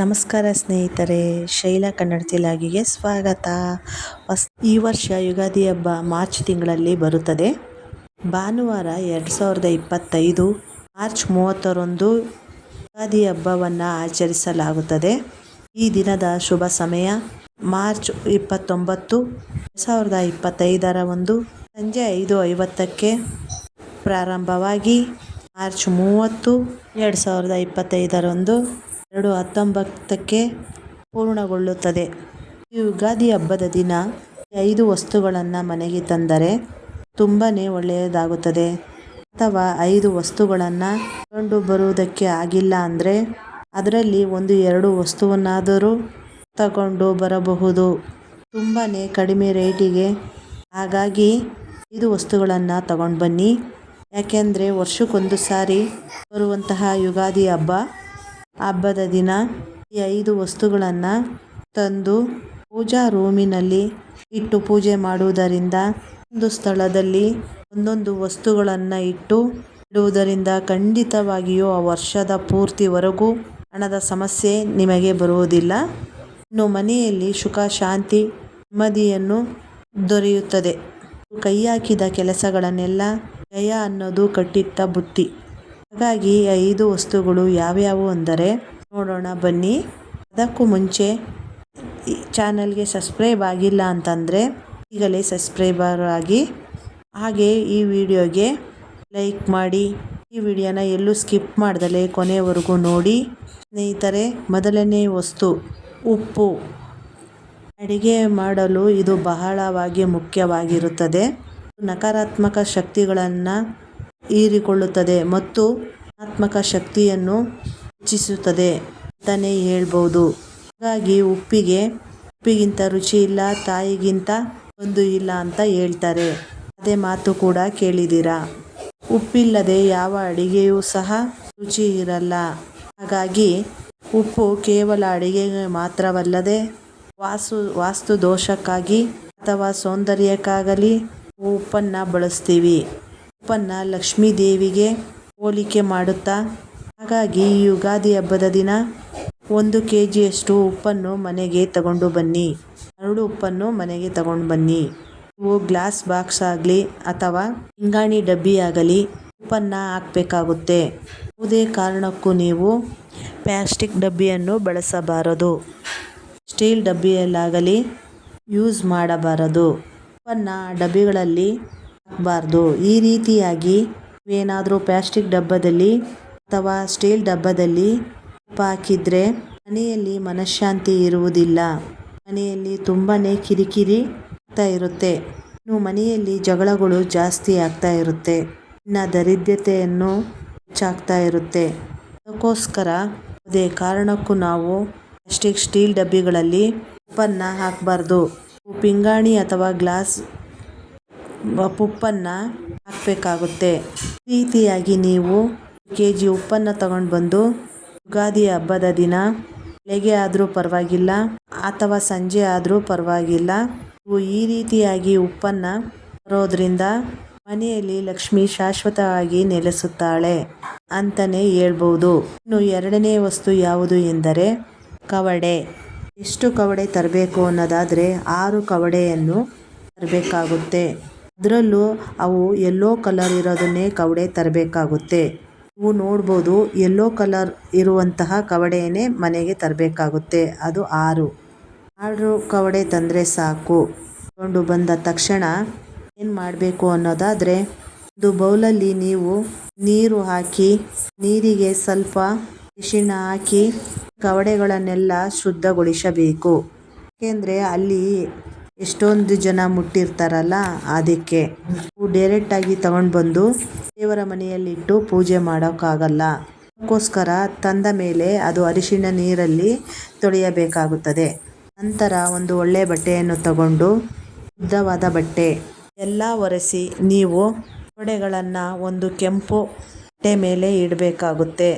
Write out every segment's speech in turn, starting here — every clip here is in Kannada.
ನಮಸ್ಕಾರ ಸ್ನೇಹಿತರೆ, ಶೈಲಾ ಕನ್ನಡ ತಿಲಾಗಿಗೆ ಸ್ವಾಗತ. ಹೊಸ, ಈ ವರ್ಷ ಯುಗಾದಿ ಹಬ್ಬ ಮಾರ್ಚ್ ತಿಂಗಳಲ್ಲಿ ಬರುತ್ತದೆ. ಭಾನುವಾರ ಎರಡು ಸಾವಿರದ ಇಪ್ಪತ್ತೈದು, ಮಾರ್ಚ್ ಮೂವತ್ತರಂದು ಯುಗಾದಿ ಹಬ್ಬವನ್ನು ಆಚರಿಸಲಾಗುತ್ತದೆ. ಈ ದಿನದ ಶುಭ ಸಮಯ ಮಾರ್ಚ್ ಇಪ್ಪತ್ತೊಂಬತ್ತು, ಎರಡು ಸಾವಿರದ ಇಪ್ಪತ್ತೈದರ ಒಂದು ಸಂಜೆ ಐದು ಐವತ್ತಕ್ಕೆ ಪ್ರಾರಂಭವಾಗಿ ಮಾರ್ಚ್ ಮೂವತ್ತು, ಎರಡು ಸಾವಿರದ ಇಪ್ಪತ್ತೈದರಂದು ಎರಡು ಹತ್ತೊಂಬತ್ತಕ್ಕೆ ಪೂರ್ಣಗೊಳ್ಳುತ್ತದೆ. ಈ ಯುಗಾದಿ ಹಬ್ಬದ ದಿನ ಐದು ವಸ್ತುಗಳನ್ನು ಮನೆಗೆ ತಂದರೆ ತುಂಬಾ ಒಳ್ಳೆಯದಾಗುತ್ತದೆ. ಅಥವಾ ಐದು ವಸ್ತುಗಳನ್ನು ಕೊಂಡು ಬರುವುದಕ್ಕೆ ಆಗಿಲ್ಲ ಅಂದರೆ ಅದರಲ್ಲಿ ಒಂದು ಎರಡು ವಸ್ತುವನ್ನಾದರೂ ತಗೊಂಡು ಬರಬಹುದು. ತುಂಬಾ ಕಡಿಮೆ ರೇಟಿಗೆ. ಹಾಗಾಗಿ ಐದು ವಸ್ತುಗಳನ್ನು ತಗೊಂಡು ಬನ್ನಿ. ಯಾಕೆಂದರೆ ವರ್ಷಕ್ಕೊಂದು ಸಾರಿ ಬರುವಂತಹ ಯುಗಾದಿ ಹಬ್ಬ ಹಬ್ಬದ ದಿನ ಈ ಐದು ವಸ್ತುಗಳನ್ನು ತಂದು ಪೂಜಾ ರೂಮಿನಲ್ಲಿ ಇಟ್ಟು ಪೂಜೆ ಮಾಡುವುದರಿಂದ ಒಂದು ಸ್ಥಳದಲ್ಲಿ ಒಂದೊಂದು ವಸ್ತುಗಳನ್ನು ಇಟ್ಟು ಇಡುವುದರಿಂದ ಖಂಡಿತವಾಗಿಯೂ ಆ ವರ್ಷದ ಪೂರ್ತಿವರೆಗೂ ಹಣದ ಸಮಸ್ಯೆ ನಿಮಗೆ ಬರುವುದಿಲ್ಲ. ಇನ್ನು ಮನೆಯಲ್ಲಿ ಸುಖ, ಶಾಂತಿ, ನೆಮ್ಮದಿಯನ್ನು ದೊರೆಯುತ್ತದೆ. ಕೈ ಹಾಕಿದ ಕೆಲಸಗಳನ್ನೆಲ್ಲ ಜಯ ಅನ್ನೋದು ಕಟ್ಟಿಟ್ಟ ಬುತ್ತಿ. ಹಾಗಾಗಿ ಐದು ವಸ್ತುಗಳು ಯಾವ್ಯಾವು ಅಂದರೆ ನೋಡೋಣ, ಬನ್ನಿ. ಅದಕ್ಕೂ ಮುಂಚೆ ಚಾನಲ್ಗೆ ಸಬ್ಸ್ಕ್ರೈಬ್ ಆಗಿಲ್ಲ ಅಂತಂದರೆ ಈಗಲೇ ಸಬ್ಸ್ಕ್ರೈಬರ್ ಆಗಿ. ಹಾಗೆ ಈ ವಿಡಿಯೋಗೆ ಲೈಕ್ ಮಾಡಿ. ಈ ವಿಡಿಯೋನ ಎಲ್ಲೂ ಸ್ಕಿಪ್ ಮಾಡ್ದಲೇ ಕೊನೆವರೆಗೂ ನೋಡಿ. ಸ್ನೇಹಿತರೆ, ಮೊದಲನೇ ವಸ್ತು, ಉಪ್ಪು. ಅಡಿಗೆ ಮಾಡಲು ಇದು ಬಹಳವಾಗಿ ಮುಖ್ಯವಾಗಿರುತ್ತದೆ. ನಕಾರಾತ್ಮಕ ಶಕ್ತಿಗಳನ್ನು ಹೀರಿಕೊಳ್ಳುತ್ತದೆ ಮತ್ತು ಧನಾತ್ಮಕ ಶಕ್ತಿಯನ್ನು ಹೆಚ್ಚಿಸುತ್ತದೆ ಅಂತಲೇ ಹೇಳ್ಬೋದು. ಹಾಗಾಗಿ ಉಪ್ಪಿಗೆ, ಉಪ್ಪಿಗಿಂತ ರುಚಿ ಇಲ್ಲ, ತಾಯಿಗಿಂತ ಒಂದು ಇಲ್ಲ ಅಂತ ಹೇಳ್ತಾರೆ. ಅದೇ ಮಾತು ಕೂಡ ಕೇಳಿದ್ದೀರಾ? ಉಪ್ಪಿಲ್ಲದೆ ಯಾವ ಅಡಿಗೆಯೂ ಸಹ ರುಚಿ ಇರಲ್ಲ. ಹಾಗಾಗಿ ಉಪ್ಪು ಕೇವಲ ಅಡಿಗೆಗೆ ಮಾತ್ರವಲ್ಲದೆ ವಾಸು ವಾಸ್ತು ದೋಷಕ್ಕಾಗಿ ಅಥವಾ ಸೌಂದರ್ಯಕ್ಕಾಗಲಿ ಉಪ್ಪನ್ನು ಬಳಸ್ತೀವಿ. ಉಪ್ಪನ್ನು ಲಕ್ಷ್ಮೀ ದೇವಿಗೆ ಹೋಲಿಕೆ ಮಾಡುತ್ತಾ, ಹಾಗಾಗಿ ಈ ಯುಗಾದಿ ಹಬ್ಬದ ದಿನ ಒಂದು ಕೆ ಜಿಯಷ್ಟು ಉಪ್ಪನ್ನು ಮನೆಗೆ ತಗೊಂಡು ಬನ್ನಿ. ಅರಳು ಉಪ್ಪನ್ನು ಮನೆಗೆ ತಗೊಂಡು ಬನ್ನಿ. ನೀವು ಗ್ಲಾಸ್ ಬಾಕ್ಸ್ ಆಗಲಿ ಅಥವಾ ಹಿಂಗಾಣಿ ಡಬ್ಬಿ ಆಗಲಿ ಉಪ್ಪನ್ನು ಹಾಕಬೇಕಾಗುತ್ತೆ. ಯಾವುದೇ ಕಾರಣಕ್ಕೂ ನೀವು ಪ್ಲಾಸ್ಟಿಕ್ ಡಬ್ಬಿಯನ್ನು ಬಳಸಬಾರದು. ಸ್ಟೀಲ್ ಡಬ್ಬಿಯಲ್ಲಾಗಲಿ ಯೂಸ್ ಮಾಡಬಾರದು. ಉಪ್ಪನ್ನು ಡಬ್ಬಿಗಳಲ್ಲಿ ಹಾಕಬಾರ್ದು ಈ ರೀತಿಯಾಗಿ ಏನಾದರೂ ಪ್ಲಾಸ್ಟಿಕ್ ಡಬ್ಬದಲ್ಲಿ ಅಥವಾ ಸ್ಟೀಲ್ ಡಬ್ಬದಲ್ಲಿ ಉಪ್ಪು ಹಾಕಿದರೆ ಮನೆಯಲ್ಲಿ ಮನಃಶಾಂತಿ ಇರುವುದಿಲ್ಲ. ಮನೆಯಲ್ಲಿ ತುಂಬಾ ಕಿರಿಕಿರಿ ಆಗ್ತಾ ಇರುತ್ತೆ. ಇನ್ನು ಮನೆಯಲ್ಲಿ ಜಗಳಗಳು ಜಾಸ್ತಿ ಆಗ್ತಾ ಇರುತ್ತೆ. ಇನ್ನು ದರಿದ್ರತೆಯನ್ನು ಹೆಚ್ಚಾಗ್ತಾ ಇರುತ್ತೆ. ಅದಕ್ಕೋಸ್ಕರ ಅದೇ ಕಾರಣಕ್ಕೂ ನಾವು ಪ್ಲಾಸ್ಟಿಕ್ ಸ್ಟೀಲ್ ಡಬ್ಬಿಗಳಲ್ಲಿ ಉಪ್ಪನ್ನು ಹಾಕಬಾರ್ದು. ಪಿಂಗಾಣಿ ಅಥವಾ ಗ್ಲಾಸ್ ಉಪ್ಪನ್ನು ಹಾಕಬೇಕಾಗುತ್ತೆ. ಈ ರೀತಿಯಾಗಿ ನೀವು ಕೆ ಜಿ ಉಪ್ಪನ್ನು ತಗೊಂಡು ಬಂದು ಯುಗಾದಿ ಹಬ್ಬದ ದಿನ ಬೆಳಗ್ಗೆ ಆದರೂ ಪರವಾಗಿಲ್ಲ ಅಥವಾ ಸಂಜೆ ಆದರೂ ಪರವಾಗಿಲ್ಲ. ನೀವು ಈ ರೀತಿಯಾಗಿ ಉಪ್ಪನ್ನು ತರೋದ್ರಿಂದ ಮನೆಯಲ್ಲಿ ಲಕ್ಷ್ಮಿ ಶಾಶ್ವತವಾಗಿ ನೆಲೆಸುತ್ತಾಳೆ ಅಂತಲೇ ಹೇಳ್ಬೋದು. ಇನ್ನು ಎರಡನೇ ವಸ್ತು ಯಾವುದು ಎಂದರೆ ಕವಡೆ. ಎಷ್ಟು ಕವಡೆ ತರಬೇಕು ಅನ್ನೋದಾದರೆ ಆರು ಕವಡೆಯನ್ನು ತರಬೇಕಾಗುತ್ತೆ. ಅದರಲ್ಲೂ ಅವು ಯೆಲ್ಲೋ ಕಲರ್ ಇರೋದನ್ನೇ ಕವಡೆ ತರಬೇಕಾಗುತ್ತೆ. ನೀವು ನೋಡ್ಬೋದು ಯೆಲ್ಲೋ ಕಲರ್ ಇರುವಂತಹ ಕವಡೆಯನ್ನೇ ಮನೆಗೆ ತರಬೇಕಾಗುತ್ತೆ. ಅದು ಆರು. ಆರು ಕವಡೆ ತಂದರೆ ಸಾಕು. ತಗೊಂಡು ಬಂದ ತಕ್ಷಣ ಏನು ಮಾಡಬೇಕು ಅನ್ನೋದಾದರೆ, ಒಂದು ಬೌಲಲ್ಲಿ ನೀವು ನೀರು ಹಾಕಿ, ನೀರಿಗೆ ಸ್ವಲ್ಪ ಅರಿಶಿಣ ಹಾಕಿ, ಕವಡೆಗಳನ್ನೆಲ್ಲ ಶುದ್ಧಗೊಳಿಸಬೇಕು. ಏಕೆಂದರೆ ಅಲ್ಲಿ ಎಷ್ಟೊಂದು ಜನ ಮುಟ್ಟಿರ್ತಾರಲ್ಲ, ಅದಕ್ಕೆ. ಡೈರೆಕ್ಟ್ ಡೈರೆಕ್ಟಾಗಿ ತಗೊಂಡು ಬಂದು ದೇವರ ಮನೆಯಲ್ಲಿಟ್ಟು ಪೂಜೆ ಮಾಡೋಕ್ಕಾಗಲ್ಲ. ಅದಕ್ಕೋಸ್ಕರ ತಂದ ಮೇಲೆ ಅದು ಅರಿಶಿಣ ನೀರಲ್ಲಿ ತೊಳೆಯಬೇಕಾಗುತ್ತದೆ. ನಂತರ ಒಂದು ಒಳ್ಳೆಯ ಬಟ್ಟೆಯನ್ನು ತಗೊಂಡು ಶುದ್ಧವಾದ ಬಟ್ಟೆ, ಎಲ್ಲ ಒರೆಸಿ ನೀವು ಗೋಡೆಗಳನ್ನು ಒಂದು ಕೆಂಪು ಬಟ್ಟೆ ಮೇಲೆ ಇಡಬೇಕಾಗುತ್ತೆ.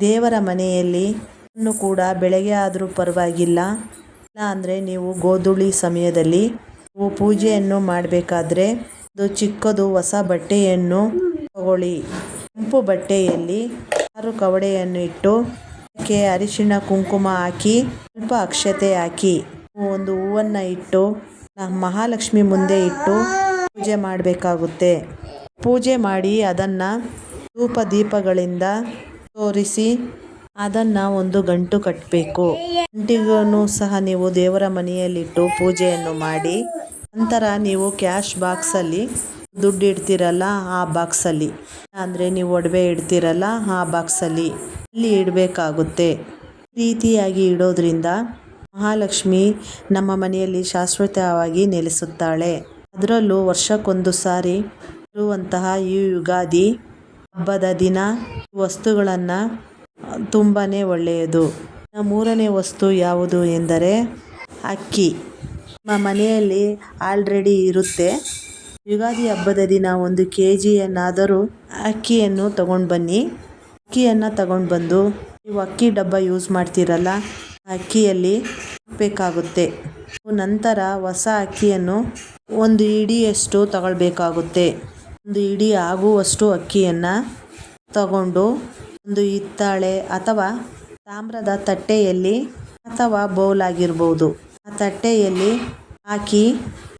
ದೇವರ ಮನೆಯಲ್ಲಿ ಕೂಡ ಬೆಳಗ್ಗೆ ಆದರೂ ಪರವಾಗಿಲ್ಲ. ಇಲ್ಲ ಅಂದರೆ ನೀವು ಗೋಧೂಳಿ ಸಮಯದಲ್ಲಿ ಪೂಜೆಯನ್ನು ಮಾಡಬೇಕಾದ್ರೆ ಒಂದು ಚಿಕ್ಕದು ಹೊಸ ಬಟ್ಟೆಯನ್ನು ತಗೊಳ್ಳಿ. ಕೆಂಪು ಬಟ್ಟೆಯಲ್ಲಿ ಆರು ಕವಡೆಯನ್ನು ಇಟ್ಟು ಅದಕ್ಕೆ ಅರಿಶಿಣ ಕುಂಕುಮ ಹಾಕಿ, ಸ್ವಲ್ಪ ಅಕ್ಷತೆ ಹಾಕಿ ಒಂದು ಹೂವನ್ನು ಇಟ್ಟು, ಮಹಾಲಕ್ಷ್ಮಿ ಮುಂದೆ ಇಟ್ಟು ಪೂಜೆ ಮಾಡಬೇಕಾಗುತ್ತೆ. ಪೂಜೆ ಮಾಡಿ ಅದನ್ನು ಧೂಪ ದೀಪಗಳಿಂದ ತೋರಿಸಿ ಅದನ್ನು ಒಂದು ಗಂಟು ಕಟ್ಟಬೇಕು ಗಂಟಿಗೂ ಸಹ ನೀವು ದೇವರ ಮನೆಯಲ್ಲಿಟ್ಟು ಪೂಜೆಯನ್ನು ಮಾಡಿ, ನಂತರ ನೀವು ಕ್ಯಾಶ್ ಬಾಕ್ಸಲ್ಲಿ ದುಡ್ಡು ಇಡ್ತೀರಲ್ಲ, ಆ ಬಾಕ್ಸಲ್ಲಿ. ಅಂದರೆ ನೀವು ಒಡವೆ ಇಡ್ತೀರಲ್ಲ, ಆ ಬಾಕ್ಸಲ್ಲಿ. ಅಲ್ಲಿ ಇಡಬೇಕಾಗುತ್ತೆ. ರೀತಿಯಾಗಿ ಇಡೋದ್ರಿಂದ ಮಹಾಲಕ್ಷ್ಮಿ ನಮ್ಮ ಮನೆಯಲ್ಲಿ ಶಾಶ್ವತವಾಗಿ ನೆಲೆಸುತ್ತಾಳೆ. ಅದರಲ್ಲೂ ವರ್ಷಕ್ಕೊಂದು ಸಾರಿ ಇರುವಂತಹ ಈ ಯುಗಾದಿ ಹಬ್ಬದ ದಿನ ವಸ್ತುಗಳನ್ನು ತುಂಬಾ ಒಳ್ಳೆಯದು. ಮೂರನೇ ವಸ್ತು ಯಾವುದು ಎಂದರೆ ಅಕ್ಕಿ. ನಮ್ಮ ಮನೆಯಲ್ಲಿ ಆಲ್ರೆಡಿ ಇರುತ್ತೆ. ಯುಗಾದಿ ಹಬ್ಬದ ದಿನ ಒಂದು ಕೆ ಜಿಯನ್ನಾದರೂ ಅಕ್ಕಿಯನ್ನು ತಗೊಂಡು ಬನ್ನಿ. ಅಕ್ಕಿಯನ್ನು ತಗೊಂಡು ಬಂದು ನೀವು ಅಕ್ಕಿ ಡಬ್ಬ ಯೂಸ್ ಮಾಡ್ತೀರಲ್ಲ, ಅಕ್ಕಿಯಲ್ಲಿ ಬೇಕಾಗುತ್ತೆ. ನಂತರ ಹೊಸ ಅಕ್ಕಿಯನ್ನು ಒಂದು ಇಡಿಯಷ್ಟು ತಗೊಳ್ಬೇಕಾಗುತ್ತೆ. ಒಂದು ಇಡಿ ಆಗುವಷ್ಟು ಅಕ್ಕಿಯನ್ನು ತಗೊಂಡು ಒಂದು ಹಿತ್ತಾಳೆ ಅಥವಾ ತಾಮ್ರದ ತಟ್ಟೆಯಲ್ಲಿ ಅಥವಾ ಬೌಲ್ ಆಗಿರ್ಬೋದು. ಆ ತಟ್ಟೆಯಲ್ಲಿ ಹಾಕಿ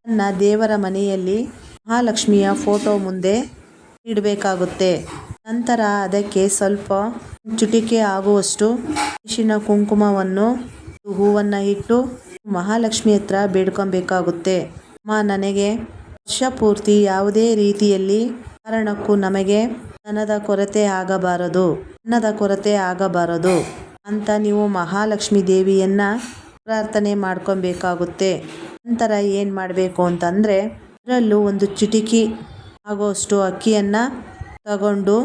ತನ್ನ ದೇವರ ಮನೆಯಲ್ಲಿ ಮಹಾಲಕ್ಷ್ಮಿಯ ಫೋಟೋ ಮುಂದೆ ಇಡಬೇಕಾಗುತ್ತೆ. ನಂತರ ಅದಕ್ಕೆ ಸ್ವಲ್ಪ ಚುಟಿಕೆ ಆಗುವಷ್ಟು ಅರಿಶಿನ ಕುಂಕುಮವನ್ನು ಹೂವನ್ನು ಇಟ್ಟು ಮಹಾಲಕ್ಷ್ಮಿ ಹತ್ರ ಬೇಡ್ಕೊಬೇಕಾಗುತ್ತೆ. ಅಮ್ಮ, ನನಗೆ ವರ್ಷ ಪೂರ್ತಿ ಯಾವುದೇ ರೀತಿಯಲ್ಲಿ ಕಾರಣಕ್ಕೂ ನಮಗೆ ಧನದ ಕೊರತೆ ಆಗಬಾರದು ಅನ್ನದ ಕೊರತೆ ಆಗಬಾರದು ಅಂತ ನೀವು ಮಹಾಲಕ್ಷ್ಮಿ ದೇವಿಯನ್ನ ಪ್ರಾರ್ಥನೆ ಮಾಡ್ಕೊಬೇಕಾಗುತ್ತೆ. ನಂತರ ಏನು ಮಾಡಬೇಕು ಅಂತಂದರೆ ಅದರಲ್ಲೂ ಒಂದು ಚಿಟಿಕಿ ಆಗುವಷ್ಟು ಅಕ್ಕಿಯನ್ನು ತಗೊಂಡು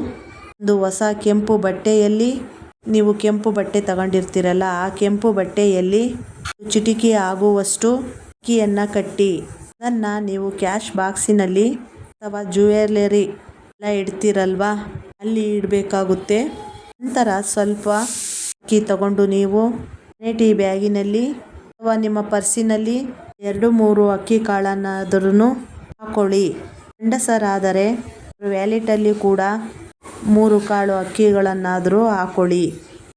ಒಂದು ಹೊಸ ಕೆಂಪು ಬಟ್ಟೆಯಲ್ಲಿ, ನೀವು ಕೆಂಪು ಬಟ್ಟೆ ತಗೊಂಡಿರ್ತೀರಲ್ಲ, ಆ ಕೆಂಪು ಬಟ್ಟೆಯಲ್ಲಿ ಚಿಟಿಕಿ ಆಗುವಷ್ಟು ಅಕ್ಕಿಯನ್ನು ಕಟ್ಟಿ, ಅದನ್ನು ನೀವು ಕ್ಯಾಶ್ ಬಾಕ್ಸಿನಲ್ಲಿ ಅಥವಾ ಜ್ಯುವೆಲರಿ ಎಲ್ಲ ಇಡ್ತೀರಲ್ವ? ಅಲ್ಲಿ ಇಡಬೇಕಾಗುತ್ತೆ. ನಂತರ ಸ್ವಲ್ಪ ಅಕ್ಕಿ ತಗೊಂಡು ನೀವು ನೇಟಿ ಬ್ಯಾಗಿನಲ್ಲಿ ಅಥವಾ ನಿಮ್ಮ ಪರ್ಸಿನಲ್ಲಿ ಎರಡು, ಮೂರು ಅಕ್ಕಿ ಕಾಳನ್ನಾದರೂ ಹಾಕೊಳ್ಳಿ. ಗಂಡಸರಾದರೆ ವ್ಯಾಲೆಟಲ್ಲಿ ಕೂಡ ಮೂರು ಕಾಳು ಅಕ್ಕಿಗಳನ್ನಾದರೂ ಹಾಕೊಳ್ಳಿ.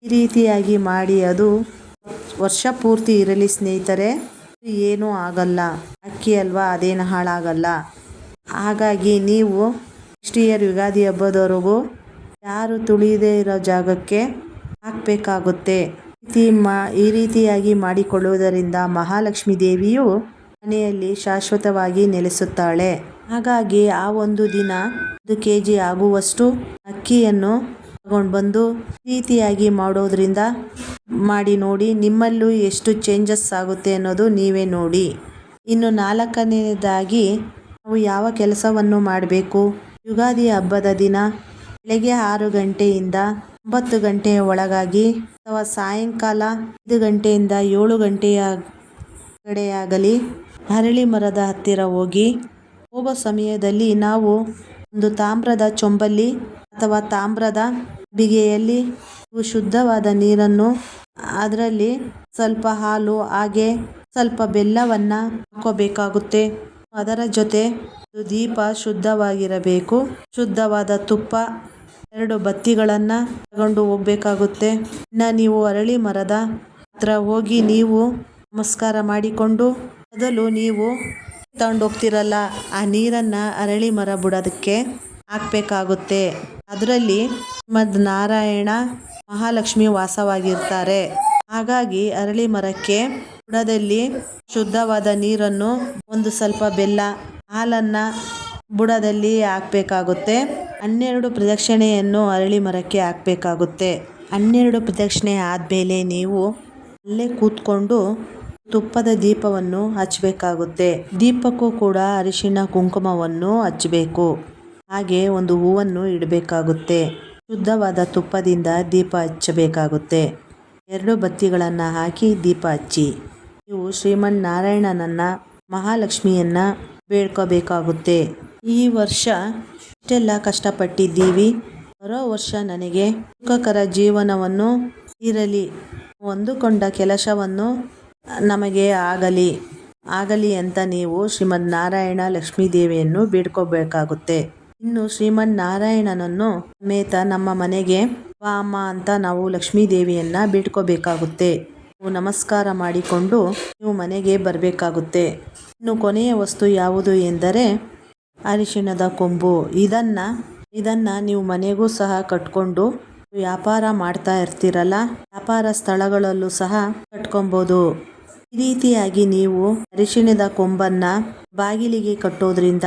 ಈ ರೀತಿಯಾಗಿ ಮಾಡಿ ಅದು ವರ್ಷ ಪೂರ್ತಿ ಇರಲಿ ಸ್ನೇಹಿತರೆ. ಏನೂ ಆಗಲ್ಲ. ಅಕ್ಕಿ ಅಲ್ವಾ, ಅದೇನು ಹಾಳಾಗಲ್ಲ. ಹಾಗಾಗಿ ನೀವು ನೆಕ್ಸ್ಟ್ ಇಯರ್ ಯುಗಾದಿ ಹಬ್ಬದವರೆಗೂ ಯಾರು ತುಳಿಯದೇ ಇರೋ ಜಾಗಕ್ಕೆ ಹಾಕಬೇಕಾಗುತ್ತೆ. ಈ ರೀತಿಯಾಗಿ ಮಾಡಿಕೊಳ್ಳುವುದರಿಂದ ಮಹಾಲಕ್ಷ್ಮೀ ದೇವಿಯು ಮನೆಯಲ್ಲಿ ಶಾಶ್ವತವಾಗಿ ನೆಲೆಸುತ್ತಾಳೆ. ಹಾಗಾಗಿ ಆ ಒಂದು ದಿನ ಒಂದು ಕೆ ಜಿ ಆಗುವಷ್ಟು ಅಕ್ಕಿಯನ್ನು ತಗೊಂಡು ಬಂದು ರೀತಿಯಾಗಿ ಮಾಡೋದ್ರಿಂದ ಮಾಡಿ ನೋಡಿ, ನಿಮ್ಮಲ್ಲೂ ಎಷ್ಟು ಚೇಂಜಸ್ ಆಗುತ್ತೆ ಅನ್ನೋದು ನೀವೇ ನೋಡಿ. ಇನ್ನು ನಾಲ್ಕನೇದಾಗಿ ನಾವು ಯಾವ ಕೆಲಸವನ್ನು ಮಾಡಬೇಕು? ಯುಗಾದಿ ಹಬ್ಬದ ದಿನ ಬೆಳಗ್ಗೆ ಆರು ಗಂಟೆಯಿಂದ ಒಂಬತ್ತು ಗಂಟೆಯ ಒಳಗಾಗಿ ಅಥವಾ ಸಾಯಂಕಾಲ ಐದು ಗಂಟೆಯಿಂದ ಏಳು ಗಂಟೆಯ ಕಡೆಯಾಗಲಿ ಅರಳಿ ಮರದ ಹತ್ತಿರ ಹೋಗಿ ಹೋಗೋ ಸಮಯದಲ್ಲಿ ನಾವು ಒಂದು ತಾಮ್ರದ ಚೊಂಬಲ್ಲಿ ಅಥವಾ ತಾಮ್ರದ ಬಿಗೆಯಲ್ಲಿ ಶುದ್ಧವಾದ ನೀರನ್ನು ಅದರಲ್ಲಿ ಸ್ವಲ್ಪ ಹಾಲು, ಹಾಗೆ ಸ್ವಲ್ಪ ಬೆಲ್ಲವನ್ನು ಹಾಕೋಬೇಕಾಗುತ್ತೆ. ಅದರ ಜೊತೆ ದೀಪ ಶುದ್ಧವಾಗಿರಬೇಕು. ಶುದ್ಧವಾದ ತುಪ್ಪ, ಎರಡು ಬತ್ತಿಗಳನ್ನು ತಗೊಂಡು ಹೋಗ್ಬೇಕಾಗುತ್ತೆ. ಇನ್ನ ನೀವು ಅರಳಿ ಮರದ ಹತ್ರ ಹೋಗಿ ನೀವು ನಮಸ್ಕಾರ ಮಾಡಿಕೊಂಡು ಮೊದಲು ನೀವು ತಗೊಂಡು ಹೋಗ್ತಿರಲ್ಲ, ಆ ನೀರನ್ನ ಅರಳಿ ಮರ ಬುಡೋದಕ್ಕೆ ಹಾಕಬೇಕಾಗುತ್ತೆ. ಅದರಲ್ಲಿ ಶ್ರೀಮದ್ ನಾರಾಯಣ ಮಹಾಲಕ್ಷ್ಮಿ ವಾಸವಾಗಿರ್ತಾರೆ. ಹಾಗಾಗಿ ಅರಳಿ ಮರಕ್ಕೆ ಬುಡದಲ್ಲಿ ಶುದ್ಧವಾದ ನೀರನ್ನು ಒಂದು ಸ್ವಲ್ಪ ಬೆಲ್ಲ, ಹಾಲನ್ನು ಬುಡದಲ್ಲಿ ಹಾಕಬೇಕಾಗುತ್ತೆ. ಹನ್ನೆರಡು ಪ್ರದಕ್ಷಿಣೆಯನ್ನು ಅರಳಿ ಮರಕ್ಕೆ ಹಾಕಬೇಕಾಗುತ್ತೆ. ಹನ್ನೆರಡು ಪ್ರದಕ್ಷಿಣೆ ಆದಮೇಲೆ ನೀವು ಅಲ್ಲೇ ಕೂತ್ಕೊಂಡು ತುಪ್ಪದ ದೀಪವನ್ನು ಹಚ್ಚಬೇಕಾಗುತ್ತೆ ದೀಪಕ್ಕೂ ಕೂಡ ಅರಿಶಿಣ ಕುಂಕುಮವನ್ನು ಹಚ್ಚಬೇಕು ಹಾಗೆ ಒಂದು ಹೂವನ್ನು ಇಡಬೇಕಾಗುತ್ತೆ. ಶುದ್ಧವಾದ ತುಪ್ಪದಿಂದ ದೀಪ ಹಚ್ಚಬೇಕಾಗುತ್ತೆ. ಎರಡು ಬತ್ತಿಗಳನ್ನು ಹಾಕಿ ದೀಪ ಹಚ್ಚಿ. ನೀವು ಶ್ರೀಮನ್ ಮಹಾಲಕ್ಷ್ಮಿಯನ್ನ ಮಹಾಲಕ್ಷ್ಮಿಯನ್ನು ಬೇಡ್ಕೋಬೇಕಾಗುತ್ತೆ. ಈ ವರ್ಷ ಇಷ್ಟೆಲ್ಲ ಕಷ್ಟಪಟ್ಟಿದ್ದೀವಿ. ಬರೋ ವರ್ಷ ನನಗೆ ಸುಖಕರ ಜೀವನವನ್ನು ಇರಲಿ. ಹೊಂದಿಕೊಂಡ ಕೆಲಸವನ್ನು ನಮಗೆ ಆಗಲಿ. ಆಗಲಿ ಅಂತ ನೀವು ಶ್ರೀಮದ್ ನಾರಾಯಣ ಲಕ್ಷ್ಮೀ ದೇವಿಯನ್ನು ಬೇಡ್ಕೋಬೇಕಾಗುತ್ತೆ. ಇನ್ನು ಶ್ರೀಮನ್ನಾರಾಯಣನನ್ನು ಸಮೇತ ನಮ್ಮ ಮನೆಗೆ ಬಾ ಅಮ್ಮ ಅಂತ ನಾವು ಲಕ್ಷ್ಮೀ ದೇವಿಯನ್ನ ಬೇಡ್ಕೋಬೇಕಾಗುತ್ತೆ. ನಮಸ್ಕಾರ ಮಾಡಿಕೊಂಡು ನೀವು ಮನೆಗೆ ಬರಬೇಕಾಗುತ್ತೆ. ಇನ್ನು ಕೊನೆಯ ವಸ್ತು ಯಾವುದು ಎಂದರೆ ಅರಿಶಿಣದ ಕೊಂಬು. ಇದನ್ನ ಇದನ್ನ ನೀವು ಮನೆಗೂ ಸಹ ಕಟ್ಕೊಂಡು ವ್ಯಾಪಾರ ಮಾಡ್ತಾ ಇರ್ತೀರಲ್ಲ, ವ್ಯಾಪಾರ ಸ್ಥಳಗಳಲ್ಲೂ ಸಹ ಕಟ್ಕೊಬೋದು. ಈ ರೀತಿಯಾಗಿ ನೀವು ಅರಿಶಿಣದ ಕೊಂಬನ್ನ ಬಾಗಿಲಿಗೆ ಕಟ್ಟೋದ್ರಿಂದ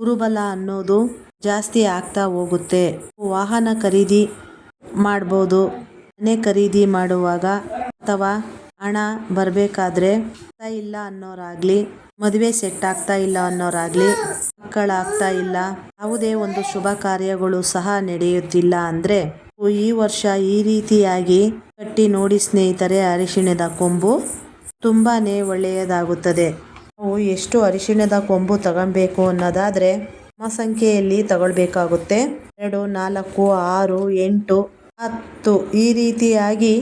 ಗುರುಬಲ ಅನ್ನೋದು ಜಾಸ್ತಿ ಆಗ್ತಾ ಹೋಗುತ್ತೆ. ವಾಹನ ಖರೀದಿ ಮಾಡ್ಬೋದು. ಮನೆ ಖರೀದಿ ಮಾಡುವಾಗ ಅಥವಾ ಹಣ ಬರಬೇಕಾದ್ರೆ ಇಲ್ಲ ಅನ್ನೋರಾಗ್ಲಿ, ಮದುವೆ ಸೆಟ್ ಆಗ್ತಾ ಇಲ್ಲ ಅನ್ನೋರಾಗ್ಲಿ ಮಕ್ಕಳಾಗ್ತಾ ಇಲ್ಲ, ಯಾವುದೇ ಒಂದು ಶುಭ ಕಾರ್ಯಗಳು ಸಹ ನಡೆಯುತ್ತಿಲ್ಲ ಅಂದ್ರೆ ಈ ವರ್ಷ ಈ ರೀತಿಯಾಗಿ ಕಟ್ಟಿ ನೋಡಿ ಸ್ನೇಹಿತರೆ, ಅರಿಶಿಣದ ಕೊಂಬು ತುಂಬಾನೇ ಒಳ್ಳೆಯದಾಗುತ್ತದೆ. ನಾವು ಎಷ್ಟು ಅರಿಶಿಣದ ಕೊಂಬು ತಗೊಬೇಕು ಅನ್ನೋದಾದ್ರೆ ಸಂಖ್ಯೆಯಲ್ಲಿ ತಗೊಳ್ಬೇಕಾಗುತ್ತೆ. ಎರಡು, ನಾಲ್ಕು, ಆರು, ಎಂಟು ಹತ್ತು. ಈ ರೀತಿಯಾಗಿ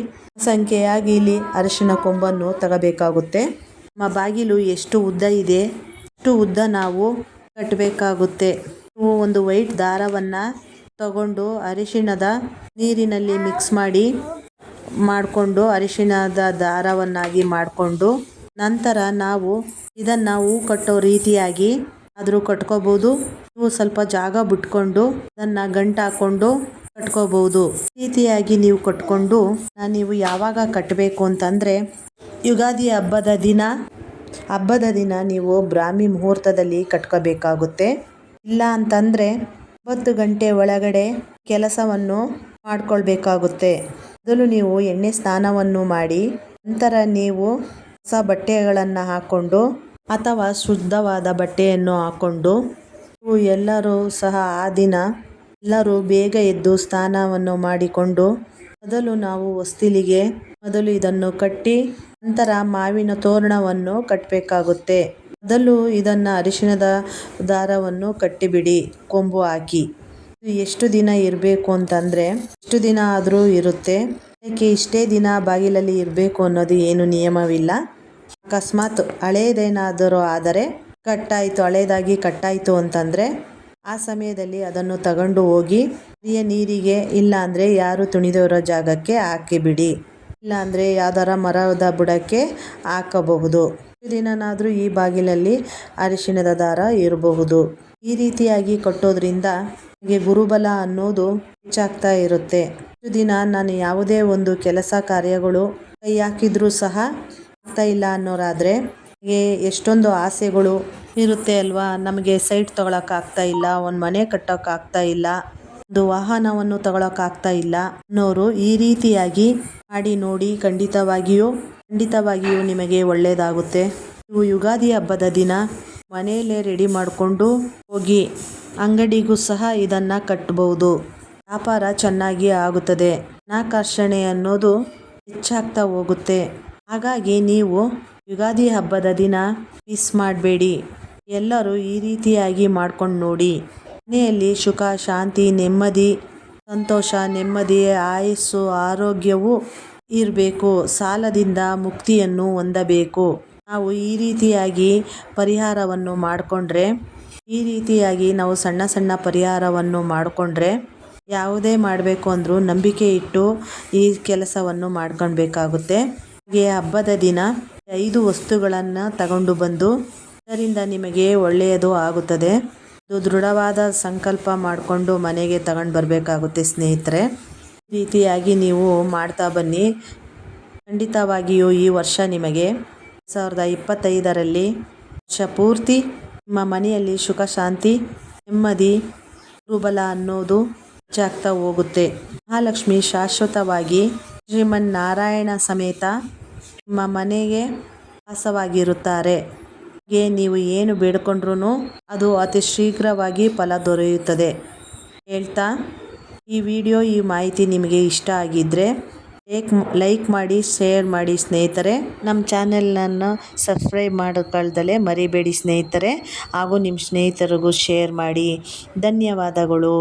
ಸಂಖ್ಯೆಯಾಗಿ ಇಲ್ಲಿ ಅರಿಶಿನ ಕೊಂಬನ್ನು ತಗೋಬೇಕಾಗುತ್ತೆ. ನಮ್ಮ ಬಾಗಿಲು ಎಷ್ಟು ಉದ್ದ ಇದೆ? ಅಷ್ಟು ಉದ್ದ ನಾವು ಕಟ್ಟಬೇಕಾಗುತ್ತೆ. ಒಂದು ವೈಟ್ ದಾರವನ್ನು ತಗೊಂಡು ಅರಿಶಿಣದ ನೀರಿನಲ್ಲಿ ಮಿಕ್ಸ್ ಮಾಡಿ, ಮಾಡಿಕೊಂಡು ಅರಿಶಿಣದ ದಾರವನ್ನಾಗಿ ಮಾಡಿಕೊಂಡು ನಂತರ ನಾವು ಇದನ್ನು ಹೂ ಕಟ್ಟೋ ರೀತಿಯಾಗಿ ಆದರೂ ಕಟ್ಕೋಬೋದು. ಸ್ವಲ್ಪ ಜಾಗ ಬಿಟ್ಕೊಂಡು ಅದನ್ನು ಗಂಟು ಹಾಕ್ಕೊಂಡು ಕಟ್ಕೋಬಹುದು. ರೀತಿಯಾಗಿ ನೀವು ಕಟ್ಕೊಂಡು ನೀವು ಯಾವಾಗ ಕಟ್ಟಬೇಕು ಅಂತಂದರೆ ಯುಗಾದಿ ಹಬ್ಬದ ದಿನ ಹಬ್ಬದ ದಿನ ನೀವು ಬ್ರಾಹ್ಮಿ ಮುಹೂರ್ತದಲ್ಲಿ ಕಟ್ಕೋಬೇಕಾಗುತ್ತೆ. ಇಲ್ಲ ಅಂತಂದರೆ ಒಂಬತ್ತು ಗಂಟೆ ಒಳಗಡೆ ಕೆಲಸವನ್ನು ಮಾಡಿಕೊಳ್ಬೇಕಾಗುತ್ತೆ. ಮೊದಲು ನೀವು ಎಣ್ಣೆ ಸ್ನಾನವನ್ನು ಮಾಡಿ, ನಂತರ ನೀವು ಹೊಸ ಬಟ್ಟೆಗಳನ್ನು ಹಾಕ್ಕೊಂಡು ಅಥವಾ ಶುದ್ಧವಾದ ಬಟ್ಟೆಯನ್ನು ಹಾಕ್ಕೊಂಡು ಎಲ್ಲರೂ ಸಹ ಆ ದಿನ ಎಲ್ಲರೂ ಬೇಗ ಎದ್ದು ಸ್ನಾನವನ್ನು ಮಾಡಿಕೊಂಡು ಮೊದಲು ನಾವು ಹೊಸ್ತಿಲಿಗೆ ಮೊದಲು ಇದನ್ನು ಕಟ್ಟಿ ನಂತರ ಮಾವಿನ ತೋರಣವನ್ನು ಕಟ್ಟಬೇಕಾಗುತ್ತೆ ಮೊದಲು ಇದನ್ನು ಅರಿಶಿಣದ ದಾರವನ್ನು ಕಟ್ಟಿಬಿಡಿ, ಕೊಂಬು ಹಾಕಿ. ಎಷ್ಟು ದಿನ ಇರಬೇಕು ಅಂತಂದರೆ ಎಷ್ಟು ದಿನ ಆದರೂ ಇರುತ್ತೆ. ಅದಕ್ಕೆ ಇಷ್ಟೇ ದಿನ ಬಾಗಿಲಲ್ಲಿ ಇರಬೇಕು ಅನ್ನೋದು ಏನು ನಿಯಮವಿಲ್ಲ. ಅಕಸ್ಮಾತ್ ಹಳೇದೇನಾದರೂ ಆದರೆ ಕಟ್ಟಾಯಿತು, ಹಳೇದಾಗಿ ಕಟ್ಟಾಯಿತು ಅಂತಂದರೆ ಆ ಸಮಯದಲ್ಲಿ ಅದನ್ನು ತಗೊಂಡು ಹೋಗಿ ನದಿಯ ನೀರಿಗೆ ಇಲ್ಲ ಅಂದರೆ ಯಾರು ತುಣಿದಿರೋ ಜಾಗಕ್ಕೆ ಹಾಕಿಬಿಡಿ. ಇಲ್ಲಾಂದರೆ ಯಾವ್ದಾರ ಮರದ ಬುಡಕ್ಕೆ ಹಾಕಬಹುದು. ದಿನನಾದರೂ ಈ ಬಾಗಿಲಲ್ಲಿ ಅರಿಶಿಣದ ದಾರ ಇರಬಹುದು. ಈ ರೀತಿಯಾಗಿ ಕಟ್ಟೋದ್ರಿಂದ ನನಗೆ ಗುರುಬಲ ಅನ್ನೋದು ಹೆಚ್ಚಾಗ್ತಾ ಇರುತ್ತೆ. ದಿನ ನಾನು ಯಾವುದೇ ಒಂದು ಕೆಲಸ ಕಾರ್ಯಗಳು ಕೈ ಹಾಕಿದ್ರೂ ಸಹ ಆಗ್ತಾ ಇಲ್ಲ ಅನ್ನೋರಾದರೆ ನನಗೆ ಎಷ್ಟೊಂದು ಆಸೆಗಳು ಇರುತ್ತೆ ಅಲ್ವಾ? ನಮಗೆ ಸೈಟ್ ತಗೊಳಕ್ಕಾಗ್ತಾ ಇಲ್ಲ, ಒಂದು ಮನೆ ಕಟ್ಟೋಕ್ಕಾಗ್ತಾ ಇಲ್ಲ, ಒಂದು ವಾಹನವನ್ನು ತಗೊಳಕ್ಕಾಗ್ತಾ ಇಲ್ಲ ಅನ್ನೋರು ಈ ರೀತಿಯಾಗಿ ಮಾಡಿ ನೋಡಿ ಖಂಡಿತವಾಗಿಯೂ ಖಂಡಿತವಾಗಿಯೂ ನಿಮಗೆ ಒಳ್ಳೆಯದಾಗುತ್ತೆ ನೀವು ಯುಗಾದಿ ಹಬ್ಬದ ದಿನ ಮನೆಯಲ್ಲೇ ರೆಡಿ ಮಾಡಿಕೊಂಡು ಹೋಗಿ ಅಂಗಡಿಗೂ ಸಹ ಇದನ್ನು ಕಟ್ಟಬಹುದು ವ್ಯಾಪಾರ ಚೆನ್ನಾಗಿ ಆಗುತ್ತದೆ. ಹಣಾಕರ್ಷಣೆ ಅನ್ನೋದು ಹೆಚ್ಚಾಗ್ತಾ ಹೋಗುತ್ತೆ. ಹಾಗಾಗಿ ನೀವು ಯುಗಾದಿ ಹಬ್ಬದ ದಿನ ಮಿಸ್ ಮಾಡಬೇಡಿ. ಎಲ್ಲರೂ ಈ ರೀತಿಯಾಗಿ ಮಾಡ್ಕೊಂಡು ನೋಡಿ. ಮನೆಯಲ್ಲಿ ಸುಖ, ಶಾಂತಿ, ನೆಮ್ಮದಿ, ಸಂತೋಷ, ನೆಮ್ಮದಿ, ಆಯಸ್ಸು, ಆರೋಗ್ಯವು ಇರಬೇಕು. ಸಾಲದಿಂದ ಮುಕ್ತಿಯನ್ನು ಹೊಂದಬೇಕು. ನಾವು ಈ ರೀತಿಯಾಗಿ ಪರಿಹಾರವನ್ನು ಮಾಡಿಕೊಂಡ್ರೆ, ಈ ರೀತಿಯಾಗಿ ನಾವು ಸಣ್ಣ ಸಣ್ಣ ಪರಿಹಾರವನ್ನು ಮಾಡಿಕೊಂಡ್ರೆ ಯಾವುದೇ ಮಾಡಬೇಕು ಅಂದರೂ ನಂಬಿಕೆ ಇಟ್ಟು ಈ ಕೆಲಸವನ್ನು ಮಾಡ್ಕೊಳ್ಬೇಕಾಗುತ್ತೆ ಹಾಗೆ ಹಬ್ಬದ ದಿನ ಐದು ವಸ್ತುಗಳನ್ನು ತಗೊಂಡು ಬಂದು ಇದರಿಂದ ನಿಮಗೆ ಒಳ್ಳೆಯದು ಆಗುತ್ತದೆ. ಇದು ದೃಢವಾದ ಸಂಕಲ್ಪ ಮಾಡಿಕೊಂಡು ಮನೆಗೆ ತಗೊಂಡು ಬರಬೇಕಾಗುತ್ತೆ ಸ್ನೇಹಿತರೆ. ಈ ರೀತಿಯಾಗಿ ನೀವು ಮಾಡ್ತಾ ಬನ್ನಿ. ಖಂಡಿತವಾಗಿಯೂ ಈ ವರ್ಷ ನಿಮಗೆ ಸಾವಿರದ ಇಪ್ಪತ್ತೈದರಲ್ಲಿ ವರ್ಷ ಪೂರ್ತಿ ನಿಮ್ಮ ಮನೆಯಲ್ಲಿ ಸುಖ, ಶಾಂತಿ, ನೆಮ್ಮದಿ ಗುರುಬಲ ಅನ್ನೋದು ಹೆಚ್ಚಾಗ್ತಾ ಹೋಗುತ್ತೆ. ಮಹಾಲಕ್ಷ್ಮಿ ಶಾಶ್ವತವಾಗಿ ಶ್ರೀಮನ್ನಾರಾಯಣ ಸಮೇತ ನಿಮ್ಮ ಮನೆಗೆ ವಾಸವಾಗಿರುತ್ತಾರೆ. ಹಾಗೆ ನೀವು ಏನು ಬೇಡ್ಕೊಂಡ್ರೂ ಅದು ಅತಿ ಶೀಘ್ರವಾಗಿ ಫಲ ದೊರೆಯುತ್ತದೆ. ಹೇಳ್ತಾ, ಈ ವಿಡಿಯೋ ಈ ಮಾಹಿತಿ ನಿಮಗೆ ಇಷ್ಟ ಆಗಿದ್ದರೆ ಲೈಕ್ ಲೈಕ್ ಮಾಡಿ, ಶೇರ್ ಮಾಡಿ ಸ್ನೇಹಿತರೆ. ನಮ್ಮ ಚಾನೆಲನ್ನು ಸಬ್ಸ್ಕ್ರೈಬ್ ಮಾಡೋಕ್ಕಳ್ದಲೇ ಮರಿಬೇಡಿ ಸ್ನೇಹಿತರೆ. ಹಾಗೂ ನಿಮ್ಮ ಸ್ನೇಹಿತರಿಗೂ ಶೇರ್ ಮಾಡಿ. ಧನ್ಯವಾದಗಳು.